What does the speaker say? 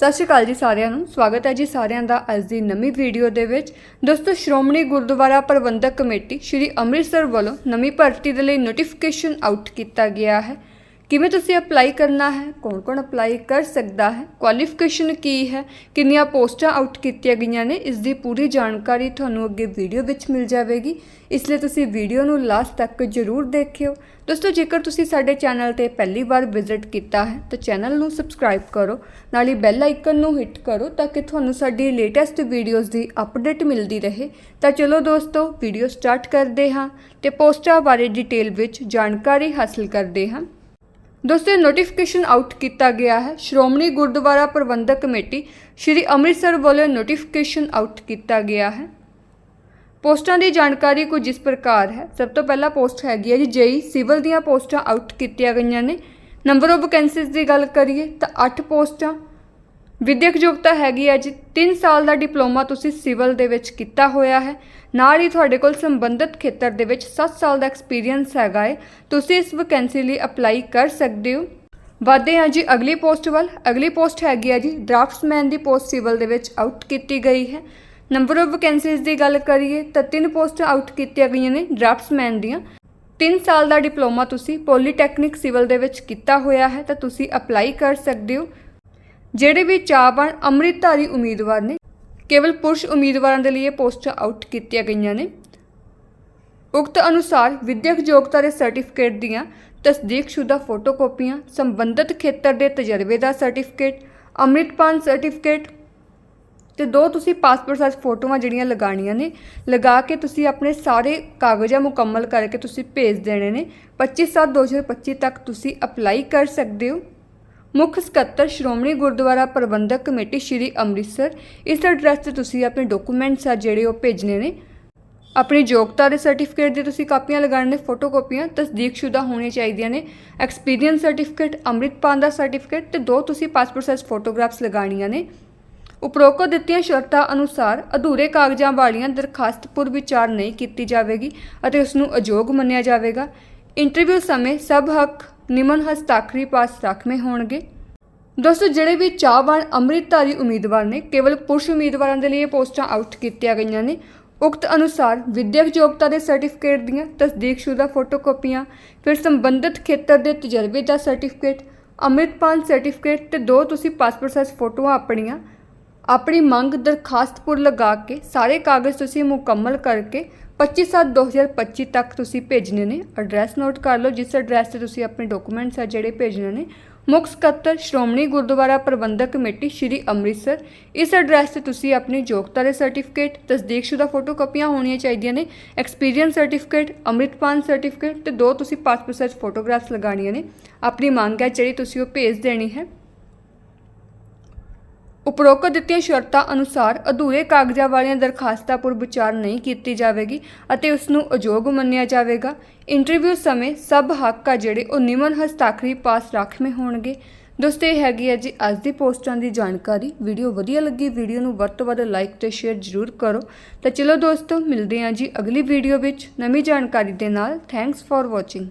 ਸਤਿ ਸ਼੍ਰੀ ਅਕਾਲ ਜੀ ਸਾਰਿਆਂ ਨੂੰ। ਸਵਾਗਤ ਹੈ ਜੀ ਸਾਰਿਆਂ ਦਾ ਅੱਜ ਦੀ ਨਵੀਂ ਵੀਡੀਓ ਦੇ ਵਿੱਚ। ਦੋਸਤੋ, ਸ਼੍ਰੋਮਣੀ ਗੁਰਦੁਆਰਾ ਪ੍ਰਬੰਧਕ ਕਮੇਟੀ ਸ਼੍ਰੀ ਅੰਮ੍ਰਿਤਸਰ ਵੱਲੋਂ ਨਵੀਂ ਭਰਤੀ ਦੇ ਲਈ ਨੋਟੀਫਿਕੇਸ਼ਨ ਆਊਟ ਕੀਤਾ ਗਿਆ ਹੈ। ਕਿਵੇਂ ਤੁਸੀਂ ਅਪਲਾਈ ਕਰਨਾ ਹੈ? ਕੌਣ-ਕੌਣ ਅਪਲਾਈ ਕਰ ਸਕਦਾ ਹੈ? ਕੁਆਲੀਫਿਕੇਸ਼ਨ ਕੀ ਹੈ? ਕਿੰਨੀਆਂ ਪੋਸਟਾਂ ਆਊਟ ਕੀਤੀਆਂ ਗਈਆਂ ਨੇ? ਇਸ ਦੀ ਪੂਰੀ ਜਾਣਕਾਰੀ ਤੁਹਾਨੂੰ ਅੱਗੇ ਵੀਡੀਓ ਵਿੱਚ ਮਿਲ ਜਾਵੇਗੀ। ਇਸ ਲਈ ਤੁਸੀਂ ਵੀਡੀਓ ਨੂੰ ਲਾਸਟ ਤੱਕ ਜ਼ਰੂਰ ਦੇਖਿਓ। ਦੋਸਤੋ, ਜੇਕਰ ਤੁਸੀਂ ਸਾਡੇ ਚੈਨਲ ਤੇ ਪਹਿਲੀ ਵਾਰ ਵਿਜ਼ਿਟ ਕੀਤਾ ਹੈ, ਤਾਂ ਚੈਨਲ ਨੂੰ ਸਬਸਕ੍ਰਾਈਬ ਕਰੋ। ਨਾਲ ਹੀ ਬੈਲ ਆਈਕਨ ਨੂੰ ਹਿੱਟ ਕਰੋ ਤਾਂ ਕਿ ਤੁਹਾਨੂੰ ਸਾਡੀ ਲੇਟੈਸਟ ਵੀਡੀਓਜ਼ ਦੀ ਅਪਡੇਟ ਮਿਲਦੀ ਰਹੇ। ਤਾਂ ਚਲੋ ਦੋਸਤੋ ਵੀਡੀਓ ਸਟਾਰਟ ਕਰਦੇ ਹਾਂ ਤੇ ਪੋਸਟਾਂ ਬਾਰੇ ਡਿਟੇਲ ਵਿੱਚ ਜਾਣਕਾਰੀ ਹਾਸਲ ਕਰਦੇ ਹਾਂ। ਦੋਸਤੋ ਨੋਟੀਫਿਕੇਸ਼ਨ ਆਊਟ ਕੀਤਾ ਗਿਆ ਹੈ, ਸ਼੍ਰੋਮਣੀ ਗੁਰਦੁਆਰਾ ਪ੍ਰਬੰਧਕ ਕਮੇਟੀ ਸ਼੍ਰੀ ਅੰਮ੍ਰਿਤਸਰ ਵੱਲੋਂ ਨੋਟੀਫਿਕੇਸ਼ਨ ਆਊਟ ਕੀਤਾ ਗਿਆ ਹੈ। ਪੋਸਟਾਂ ਦੀ ਜਾਣਕਾਰੀ ਕੁਝ ਇਸ ਪ੍ਰਕਾਰ ਹੈ। ਸਭ ਤੋਂ ਪਹਿਲਾਂ ਪੋਸਟ ਹੈਗੀ ਹੈ ਜੀ, ਜੇਈ ਸਿਵਲ ਦੀਆਂ ਪੋਸਟਾਂ ਆਊਟ ਕੀਤੀਆਂ ਗਈਆਂ ਨੇ। ਨੰਬਰ ਆਫ ਵੈਕੈਂਸੀਜ਼ ਦੀ ਗੱਲ ਕਰੀਏ ਤਾਂ 8 ਪੋਸਟਾਂ ਵਿਦਿਅਕ ਯੋਗਤਾ ਹੈਗੀ ਹੈ ਜੀ। 3 ਸਾਲ ਦਾ ਡਿਪਲੋਮਾ ਤੁਸੀਂ ਸਿਵਲ ਦੇ ਵਿੱਚ ਕੀਤਾ ਹੋਇਆ ਹੈ। ਨਾਲ ਹੀ ਤੁਹਾਡੇ ਕੋਲ ਸੰਬੰਧਿਤ ਖੇਤਰ ਦੇ ਵਿੱਚ 7 ਸਾਲ ਦਾ ਐਕਸਪੀਰੀਅੰਸ ਹੈਗਾ ਹੈ ਤੁਸੀਂ ਇਸ ਵੈਕੈਂਸੀ ਲਈ ਅਪਲਾਈ ਕਰ ਸਕਦੇ ਹੋ। ਵਾਧੇ ਹਾਂ ਜੀ ਅਗਲੀ ਪੋਸਟ ਵੱਲ। ਅਗਲੀ ਪੋਸਟ ਹੈਗੀ ਹੈ ਜੀ ਡਰਾਫਟਸਮੈਨ ਦੀ ਪੋਸਟ ਸਿਵਲ ਦੇ ਵਿੱਚ ਆਊਟ ਕੀਤੀ ਗਈ ਹੈ। ਨੰਬਰ ਆਫ ਵੈਕੈਂਸੀਜ਼ ਦੀ ਗੱਲ ਕਰੀਏ ਤਾਂ ਤਿੰਨ ਪੋਸਟਾਂ ਆਊਟ ਕੀਤੀਆਂ ਗਈਆਂ ਨੇ ਡਰਾਫਟਸਮੈਨ ਦੀਆਂ। 3 ਸਾਲ ਦਾ ਡਿਪਲੋਮਾ ਤੁਸੀਂ ਪੋਲੀਟੈਕਨਿਕ ਸਿਵਲ ਦੇ ਵਿੱਚ ਕੀਤਾ ਹੋਇਆ ਹੈ ਤਾਂ ਤੁਸੀਂ ਅਪਲਾਈ ਕਰ ਸਕਦੇ ਹੋ। ਜਿਹੜੇ ਵੀ ਚਾਹਵਾਨ ਅੰਮ੍ਰਿਤਧਾਰੀ ਉਮੀਦਵਾਰ ਨੇ, ਕੇਵਲ ਪੁਰਸ਼ ਉਮੀਦਵਾਰਾਂ ਦੇ ਲਈ ਇਹ ਪੋਸਟਾਂ ਆਊਟ ਕੀਤੀਆਂ ਗਈਆਂ ਨੇ। ਉਕਤ ਅਨੁਸਾਰ ਵਿਦਿਅਕ ਯੋਗਤਾ ਦੇ ਸਰਟੀਫਿਕੇਟ ਦੀਆਂ ਤਸਦੀਕਸ਼ੁਦਾ ਫੋਟੋਕਾਪੀਆਂ ਸੰਬੰਧਿਤ ਖੇਤਰ ਦੇ ਤਜਰਬੇ ਦਾ ਸਰਟੀਫਿਕੇਟ ਅੰਮ੍ਰਿਤਪਾਨ ਸਰਟੀਫਿਕੇਟ ਤੇ ਦੋ ਤੁਸੀਂ ਪਾਸਪੋਰਟ ਸਾਈਜ਼ ਫੋਟੋਆਂ ਜਿਹੜੀਆਂ ਲਗਾਣੀਆਂ ਨੇ, ਲਗਾ ਕੇ ਤੁਸੀਂ ਆਪਣੇ ਸਾਰੇ ਕਾਗਜ਼ਾਂ ਮੁਕੰਮਲ ਕਰਕੇ ਤੁਸੀਂ ਭੇਜ ਦੇਣੇ ਨੇ। 25/7/2025 ਤੱਕ ਤੁਸੀਂ ਅਪਲਾਈ ਕਰ ਸਕਦੇ ਹੋ। ਮੁੱਖ ਸਕੱਤਰ ਸ਼੍ਰੋਮਣੀ ਗੁਰਦੁਆਰਾ ਪ੍ਰਬੰਧਕ ਕਮੇਟੀ ਸ਼੍ਰੀ ਅੰਮ੍ਰਿਤਸਰ, ਇਸ ਐਡਰੈਸ ਤੇ ਤੁਸੀਂ ਆਪਣੇ ਡਾਕੂਮੈਂਟਸ ਆ ਜਿਹੜੇ ਉਹ ਭੇਜਣੇ ਨੇ। ਆਪਣੀ ਯੋਗਤਾ ਦੇ ਸਰਟੀਫਿਕੇਟ ਦੀ ਤੁਸੀਂ ਕਾਪੀਆਂ ਲਗਾਉਣੇ ਨੇ ਫੋਟੋਕਾਪੀਆਂ ਤਸਦੀਕਸ਼ੁਦਾ ਹੋਣੀਆਂ ਚਾਹੀਦੀਆਂ ਨੇ। ਐਕਸਪੀਰੀਅੰਸ ਸਰਟੀਫਿਕੇਟ ਅੰਮ੍ਰਿਤਪਾਨ ਦਾ ਸਰਟੀਫਿਕੇਟ ਤੇ ਦੋ ਤੁਸੀਂ ਪਾਸਪੋਰਟ ਸਾਈਜ਼ ਫੋਟੋਗ੍ਰਾਫਸ ਲਗਾਉਣੀਆਂ ਨੇ। ਉਪਰੋਕਤ ਦਿੱਤੀਆਂ ਸ਼ਰਤਾਂ ਅਨੁਸਾਰ ਅਧੂਰੇ ਕਾਗਜ਼ਾਂ ਵਾਲੀਆਂ ਦਰਖਾਸਤ ਪੁਰ ਵਿਚਾਰ ਨਹੀਂ ਕੀਤੀ ਜਾਵੇਗੀ ਅਤੇ ਉਸ ਨੂੰ ਅਯੋਗ ਮੰਨਿਆ ਜਾਵੇਗਾ। ਇੰਟਰਵਿਊ ਸਮੇਂ ਸਭ ਹੱਕ ਨਿਮਨ ਹਸਤਾਖਰੀ ਪਾਸ ਰਾਖਵੇਂ ਹੋਣਗੇ। ਦੋਸਤੋ, ਜਿਹੜੇ ਵੀ ਚਾਹਵਾਨ ਅੰਮ੍ਰਿਤਧਾਰੀ ਉਮੀਦਵਾਰ ਨੇ, ਕੇਵਲ ਪੁਰਸ਼ ਉਮੀਦਵਾਰਾਂ ਦੇ ਲਈ ਇਹ ਪੋਸਟਾਂ ਆਊਟ ਕੀਤੀਆਂ ਗਈਆਂ ਨੇ। ਉਕਤ ਅਨੁਸਾਰ ਵਿਦਿਅਕ ਯੋਗਤਾ ਦੇ ਸਰਟੀਫਿਕੇਟ ਦੀਆਂ ਤਸਦੀਕਸ਼ੁਦਾ ਫੋਟੋਕਾਪੀਆਂ ਫਿਰ ਸੰਬੰਧਿਤ ਖੇਤਰ ਦੇ ਤਜਰਬੇ ਦਾ ਸਰਟੀਫਿਕੇਟ ਅੰਮ੍ਰਿਤਪਾਨ ਸਰਟੀਫਿਕੇਟ ਤੇ ਦੋ ਤੁਸੀਂ ਪਾਸਪੋਰਟ ਸਾਈਜ਼ ਫੋਟੋਆਂ ਆਪਣੀਆਂ, ਆਪਣੀ ਮੰਗ ਦਰਖਾਸਤ ਪੁਰ ਲਗਾ ਕੇ ਸਾਰੇ ਕਾਗਜ਼ ਤੁਸੀਂ ਮੁਕੰਮਲ ਕਰਕੇ 25/7/2025 ਤੱਕ ਤੁਸੀਂ ਭੇਜਣੇ ਨੇ। ਐਡਰੈਸ ਨੋਟ ਕਰ ਲਓ, ਜਿਸ ਐਡਰੈਸ ਤੇ ਤੁਸੀਂ ਆਪਣੇ ਡਾਕੂਮੈਂਟਸ ਆ ਜਿਹੜੇ ਭੇਜਣੇ ਨੇ। ਮੁੱਖ ਸਕੱਤਰ, ਸ਼੍ਰੋਮਣੀ ਗੁਰਦੁਆਰਾ ਪ੍ਰਬੰਧਕ ਕਮੇਟੀ, ਸ਼੍ਰੀ ਅੰਮ੍ਰਿਤਸਰ। ਇਸ ਐਡਰੈਸ ਤੇ ਤੁਸੀਂ ਆਪਣੀ ਯੋਗਤਾ ਦੇ ਸਰਟੀਫਿਕੇਟ ਤਸਦੀਕਸ਼ੁਦਾ ਫੋਟੋਕਾਪੀਆਂ ਹੋਣੀਆਂ ਚਾਹੀਦੀਆਂ ਨੇ ਐਕਸਪੀਰੀਅੰਸ ਸਰਟੀਫਿਕੇਟ ਅੰਮ੍ਰਿਤਪਾਨ ਸਰਟੀਫਿਕੇਟ ਤੇ ਦੋ ਤੁਸੀਂ ਪਾਸਪੋਰਟ ਸਾਈਜ਼ ਫੋਟੋਗ੍ਰਾਫਸ ਲਗਾਉਣੀਆਂ ਨੇ। ਆਪਣੀ ਮੰਗ ਹੈ ਜਿਹੜੀ ਤੁਸੀਂ ਉਹ ਭੇਜ ਦੇਣੀ ਹੈ। ਉਪਰੋਕਤ ਦਿੱਤੀਆਂ ਸ਼ਰਤਾਂ ਅਨੁਸਾਰ ਅਧੂਰੇ ਕਾਗਜ਼ਾਂ ਵਾਲੀਆਂ ਦਰਖਾਸਤਾਂ ਪੁਰ ਵਿਚਾਰ ਨਹੀਂ ਕੀਤੀ ਜਾਵੇਗੀ ਅਤੇ ਉਸ ਨੂੰ ਅਯੋਗ ਮੰਨਿਆ ਜਾਵੇਗਾ। ਇੰਟਰਵਿਊ ਸਮੇਂ ਸਭ ਹੱਕ ਆ ਜਿਹੜੇ ਉਹ ਨਿਮਨ ਹਸਤਾਖਰੀ ਪਾਸ ਰਾਖਵੇਂ ਹੋਣਗੇ। ਦੋਸਤੋ, ਇਹ ਹੈਗੀ ਹੈ ਜੀ ਅੱਜ ਦੀ ਪੋਸਟਾਂ ਦੀ ਜਾਣਕਾਰੀ। ਵੀਡੀਓ ਵਧੀਆ ਲੱਗੀ, ਵੀਡੀਓ ਨੂੰ ਵੱਧ ਤੋਂ ਵੱਧ ਲਾਈਕ ਤੇ ਸ਼ੇਅਰ ਜ਼ਰੂਰ ਕਰੋ। ਤਾਂ ਚਲੋ ਦੋਸਤੋ, ਮਿਲਦੇ ਹਾਂ ਜੀ ਅਗਲੀ ਵੀਡੀਓ ਵਿੱਚ ਨਵੀਂ ਜਾਣਕਾਰੀ ਦੇ ਨਾਲ। Thanks for watching